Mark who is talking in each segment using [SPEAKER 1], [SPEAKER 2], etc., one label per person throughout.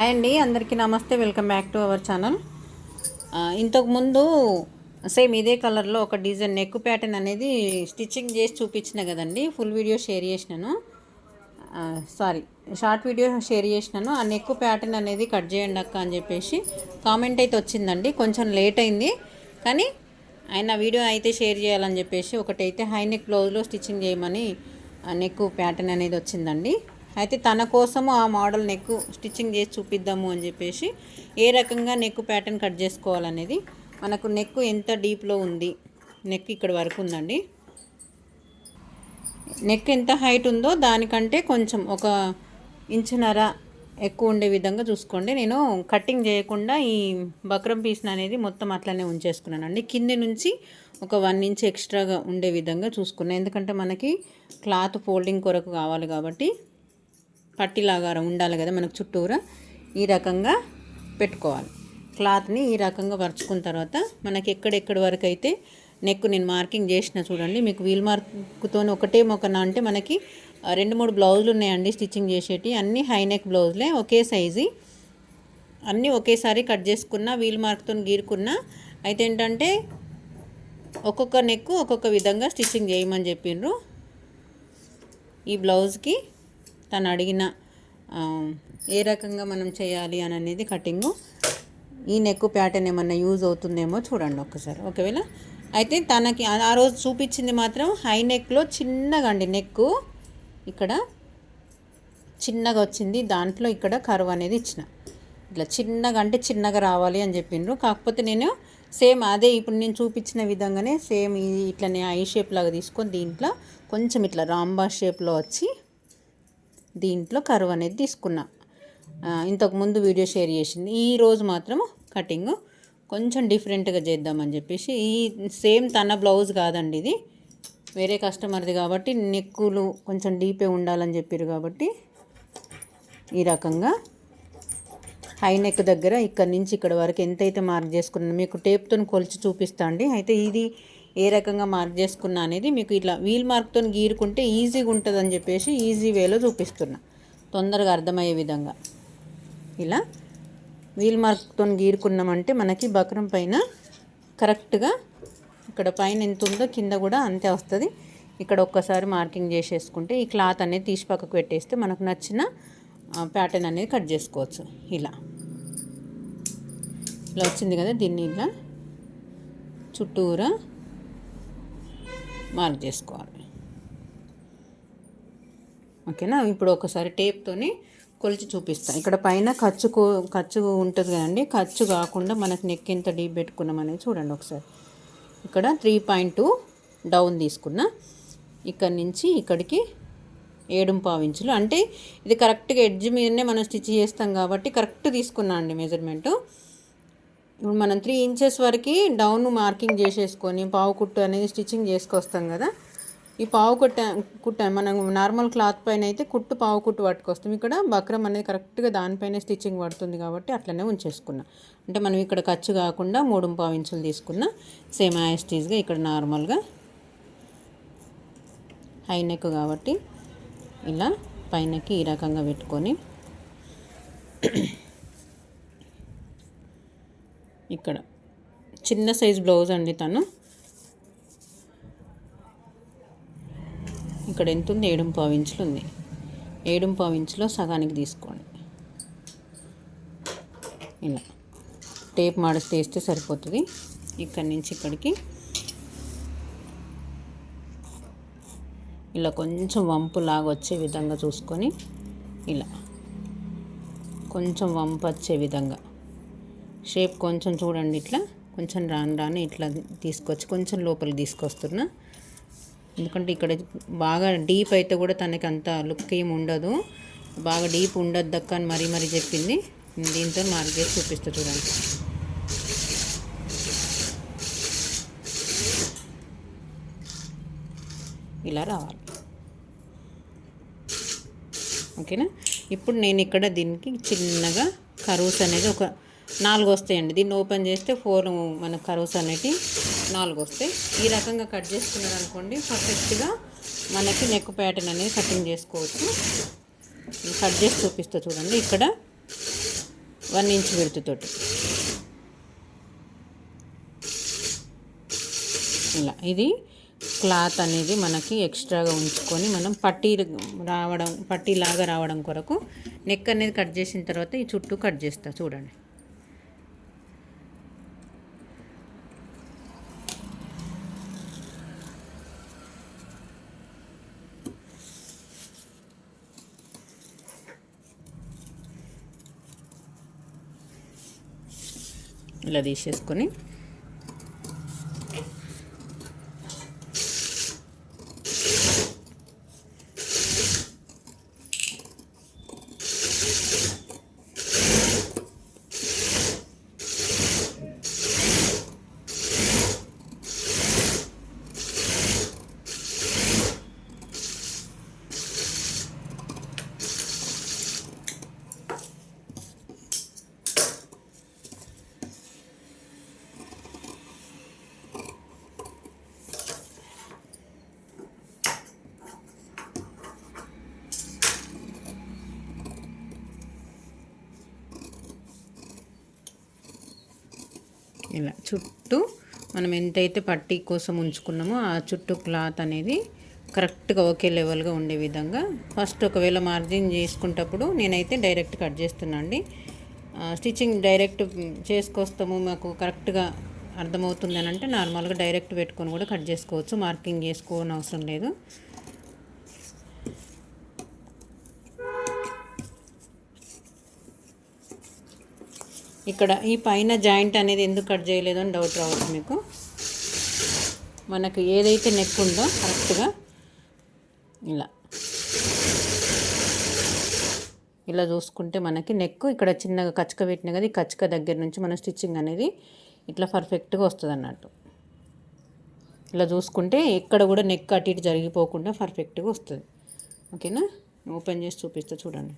[SPEAKER 1] Hi అండి అందరికీ నమస్తే welcome back to our channel. ఇంతకుముందు సేమ్ ఇదే కలర్లో ఒక డిజైన్ నెక్ ప్యాటర్న్ అనేది స్టిచ్చింగ్ చేసి చూపించిన కదండి ఫుల్ వీడియో షేర్ చేసినాను. సారీ షార్ట్ వీడియో షేర్ చేసినాను. ఆ నెక్ ప్యాటర్న్ అనేది కట్ చేయండి అక్క అని చెప్పేసి కామెంట్ అయితే వచ్చిందండి కొంచెం లేట్ అయింది. కానీ ఆయన వీడియో అయితే షేర్ చేయాలని చెప్పేసి ఒకటైతే హై నెక్ బ్లౌజ్లో స్టిచ్చింగ్ చేయమని నెక్ ప్యాటర్న్ అనేది వచ్చిందండి. అయితే తన కోసము ఆ మోడల్ నెక్ స్టిచ్చింగ్ చేసి చూపిద్దాము అని చెప్పేసి ఏ రకంగా నెక్ ప్యాటర్న్ కట్ చేసుకోవాలనేది మనకు నెక్ ఎంత డీప్లో ఉంది నెక్ ఇక్కడ వరకు ఉందండి. నెక్ ఎంత హైట్ ఉందో దానికంటే కొంచెం ఒక ఇంచున్నర ఎక్కువ ఉండే విధంగా చూసుకోండి. నేను కటింగ్ చేయకుండా ఈ బక్రం పీస్ని అనేది మొత్తం అట్లనే ఉంచేసుకున్నానండి. కింది నుంచి ఒక వన్ ఇంచ్ ఎక్స్ట్రాగా ఉండే విధంగా చూసుకున్నాను ఎందుకంటే మనకి క్లాత్ ఫోల్డింగ్ కొరకు కావాలి కాబట్టి పట్టిలాగా ఉండాలి కదా మనకు చుట్టూరా? ఈ రకంగా పెట్టుకోవాలి. క్లాత్ని ఈ రకంగా పరుచుకున్న తర్వాత మనకి ఎక్కడెక్కడి వరకు అయితే నెక్ నేను మార్కింగ్ చేసిన చూడండి మీకు వీల్ మార్క్తో ఒకటే మొక్కన అంటే మనకి రెండు మూడు బ్లౌజులు ఉన్నాయండి స్టిచ్చింగ్ చేసేటి. అన్నీ హై నెక్ బ్లౌజులే ఒకే సైజు. అన్నీ ఒకేసారి కట్ చేసుకున్న వీల్ మార్క్తో గీరుకున్న అయితే ఏంటంటే ఒక్కొక్క నెక్ ఒక్కొక్క విధంగా స్టిచ్చింగ్ చేయమని చెప్పిండ్రు ఈ బ్లౌజ్కి. తను అడిగిన ఏ రకంగా మనం చేయాలి అని అనేది కటింగు. ఈ నెక్ ప్యాటర్న్ ఏమన్నా యూజ్ అవుతుందేమో చూడండి ఒక్కసారి ఒకవేళ అయితే తనకి ఆ రోజు చూపించింది మాత్రం హై నెక్లో చిన్నగా అండి నెక్ ఇక్కడ చిన్నగా వచ్చింది దాంట్లో ఇక్కడ కరువు అనేది ఇచ్చిన. ఇట్లా చిన్నగా అంటే చిన్నగా రావాలి అని చెప్పిండ్రు. కాకపోతే నేను సేమ్ అదే ఇప్పుడు నేను చూపించిన విధంగానే సేమ్ ఇట్లనే ఐ షేప్ లాగా తీసుకొని దీంట్లో కొంచెం ఇట్లా రాంబా షేప్లో వచ్చి దీంట్లో కరువు అనేది తీసుకున్నా. ఇంతకుముందు వీడియో షేర్ చేసింది. ఈ రోజు మాత్రం కటింగ్ కొంచెం డిఫరెంట్గా చేద్దామని చెప్పేసి ఈ సేమ్ తన బ్లౌజ్ కాదండి ఇది. వేరే కస్టమర్ది కాబట్టి నెక్కులు కొంచెం డీపే ఉండాలని చెప్పారు కాబట్టి ఈ రకంగా హై నెక్ దగ్గర ఇక్కడ నుంచి ఇక్కడ వరకు ఎంతైతే మార్క్ చేసుకున్నాను మీకు టేప్తో కొలిచి చూపిస్తా అండి. అయితే ఇది ఏ రకంగా మార్క్ చేసుకున్నా అనేది మీకు ఇట్లా వీల్ మార్క్తో గీరుకుంటే ఈజీగా ఉంటుంది అని చెప్పేసి ఈజీ వేలో చూపిస్తున్నా. తొందరగా అర్థమయ్యే విధంగా. ఇలా వీల్ మార్క్తో గీరుకున్నామంటే మనకి బక్రం పైన కరెక్ట్గా ఇక్కడ పైన ఎంత ఉందో కింద కూడా అంతే వస్తుంది. ఇక్కడ ఒక్కసారి మార్కింగ్ చేసేసుకుంటే ఈ క్లాత్ అనేది తీసి పక్కకు పెట్టేస్తే మనకు నచ్చిన ప్యాటర్న్ అనేది కట్ చేసుకోవచ్చు. ఇలా. ఇలా వచ్చింది కదా దీన్ని ఇలా చుట్టూరా మార్క్ చేసుకోవాలి ఓకేనా? ఇప్పుడు ఒకసారి టేప్తోని కొలిచి చూపిస్తాను ఇక్కడ పైన ఖర్చు ఖర్చు ఉంటుంది కదండి. ఖర్చు కాకుండా మనకు నెక్ ఎంత డీప్ పెట్టుకున్నాం అనేది చూడండి ఒకసారి. ఇక్కడ త్రీ పాయింట్ టూ డౌన్ తీసుకున్నా. ఇక్కడ నుంచి ఇక్కడికి ఏడు ఇంచులు. అంటే ఇది కరెక్ట్గా ఎడ్జ్ మీదనే మనం స్టిచ్ చేస్తాం కాబట్టి కరెక్ట్ తీసుకున్నా అండి మెజర్మెంటు. ఇప్పుడు మనం త్రీ ఇంచెస్ వరకు డౌన్ మార్కింగ్ చేసేసుకొని పావు కుట్టు అనేది స్టిచ్చింగ్ చేసుకొస్తాం కదా. ఈ పావు కుట్ట కుట్ట మనం నార్మల్ క్లాత్ పైన అయితే కుట్టు పావు కుట్టు పట్టుకొస్తాం. ఇక్కడ బక్రం అనేది కరెక్ట్గా దానిపైన స్టిచ్చింగ్ పడుతుంది కాబట్టి అట్లనే ఉంచేసుకున్నా. అంటే మనం ఇక్కడ ఖర్చు కాకుండా మూడు పావు ఇంచులు తీసుకున్న సేమ్ యాస్టీజ్గా ఇక్కడ నార్మల్గా హై నెక్ కాబట్టి ఇలా పైనకి ఈ రకంగా పెట్టుకొని ఇక్కడ. చిన్న సైజ్ బ్లౌజ్ అండి తను. ఇక్కడ ఎంత ఉంది ఏడు పావు ఇంచులు ఉంది. ఏడు పావు ఇంచులో సగానికి తీసుకోండి. ఇలా. టేప్ మాడిస్తే వేస్తే సరిపోతుంది. ఇక్కడి నుంచి ఇక్కడికి. ఇలా కొంచెం వంపు లాగా వచ్చే విధంగా చూసుకొని ఇలా. కొంచెం వంపు వచ్చే విధంగా. షేప్ కొంచెం చూడండి ఇట్లా. కొంచెం రాను రాను ఇట్లా తీసుకొచ్చి కొంచెం లోపలికి తీసుకొస్తున్నా. ఎందుకంటే ఇక్కడ బాగా డీప్ అయితే కూడా తనకి అంత లుక్ ఏమి ఉండదు. బాగా డీప్ ఉండొద్దక్క దక్క అని మరీ మరీ చెప్పింది. దీంతో మార్క్ చేసి చూపిస్తా చూడండి. ఇలా రావాలి. ఓకేనా? ఇప్పుడు నేను ఇక్కడ దీనికి చిన్నగా కరూస్ అనేది ఒక నాలుగు వస్తాయండి దీన్ని ఓపెన్ చేస్తే ఫోర్ మన కరోస్ అనేవి నాలుగు వస్తాయి ఈ రకంగా కట్ చేసుకున్నారు అనుకోండి పర్ఫెక్ట్గా మనకి నెక్ ప్యాటర్న్ అనేది కటింగ్ చేసుకోవచ్చు. కట్ చేసి చూపిస్తా చూడండి ఇక్కడ వన్ ఇంచ్ విడుతుతోటి ఇలా ఇది క్లాత్ అనేది మనకి ఎక్స్ట్రాగా ఉంచుకొని మనం పట్టీ రావడం పట్టీలాగా రావడం కొరకు నెక్ అనేది కట్ చేసిన తర్వాత ఈ చుట్టూ కట్ చేస్తా చూడండి. ఇలా తీసేసుకొని ఇలా చుట్టూ మనం ఎంతైతే పట్టీ కోసం ఉంచుకున్నామో ఆ చుట్టూ క్లాత్ అనేది కరెక్ట్గా ఒకే లెవెల్గా ఉండే విధంగా. ఫస్ట్ ఒకవేళ మార్జిన్ చేసుకుంటప్పుడు నేనైతే డైరెక్ట్ కట్ చేస్తున్నా అండి. స్టిచ్చింగ్ డైరెక్ట్ చేసుకొస్తాము మాకు కరెక్ట్గా అర్థమవుతుంది అని అంటే నార్మల్గా డైరెక్ట్ పెట్టుకొని కూడా కట్ చేసుకోవచ్చు మార్కింగ్ చేసుకోని అవసరం లేదు. ఇక్కడ ఈ పైన జాయింట్ అనేది ఎందుకు కట్ చేయలేదు అని డౌట్ రావచ్చు మీకు. మనకు ఏదైతే నెక్ ఉందో కరెక్ట్గా ఇలా. ఇలా చూసుకుంటే మనకి నెక్ ఇక్కడ చిన్నగా కచ్చక పెట్టిన కదా ఈ కచ్చక దగ్గర నుంచి మన స్టిచ్చింగ్ అనేది ఇట్లా పర్ఫెక్ట్గా వస్తుంది అన్నట్టు. ఇలా చూసుకుంటే ఎక్కడ కూడా నెక్ అటు ఇటు జరిగిపోకుండా పర్ఫెక్ట్గా వస్తుంది. ఓకేనా ఓపెన్ చేసి చూపిస్తా చూడండి.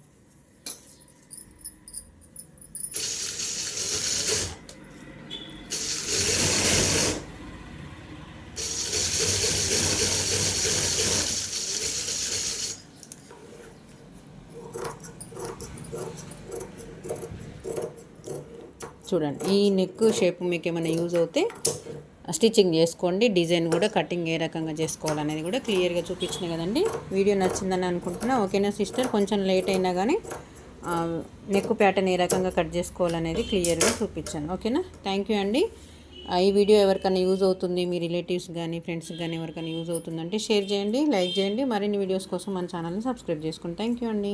[SPEAKER 1] చూడండి. ఈ నెక్ షేప్ మీకు ఏమైనా యూజ్ అవుతే స్టిచ్చింగ్ చేసుకోండి. డిజైన్ కూడా కటింగ్ ఏ రకంగా చేసుకోవాలనేది కూడా క్లియర్గా చూపించిన కదండి. వీడియో నచ్చిందని అనుకుంటున్నా. ఓకేనా సిస్టర్ కొంచెం లేట్ అయినా కానీ నెక్ ప్యాటర్న్ ఏ రకంగా కట్ చేసుకోవాలనేది క్లియర్గా చూపించాను ఓకేనా? థ్యాంక్ యూ అండి. ఈ వీడియో ఎవరికైనా యూజ్ అవుతుంది మీ రిలేటివ్స్ కానీ ఫ్రెండ్స్ కానీ ఎవరికైనా యూజ్ అవుతుందంటే షేర్ చేయండి లైక్ చేయండి. మరిన్ని వీడియోస్ కోసం మన ఛానల్ని సబ్స్క్రైబ్ చేసుకోండి థ్యాంక్ యూ అండి.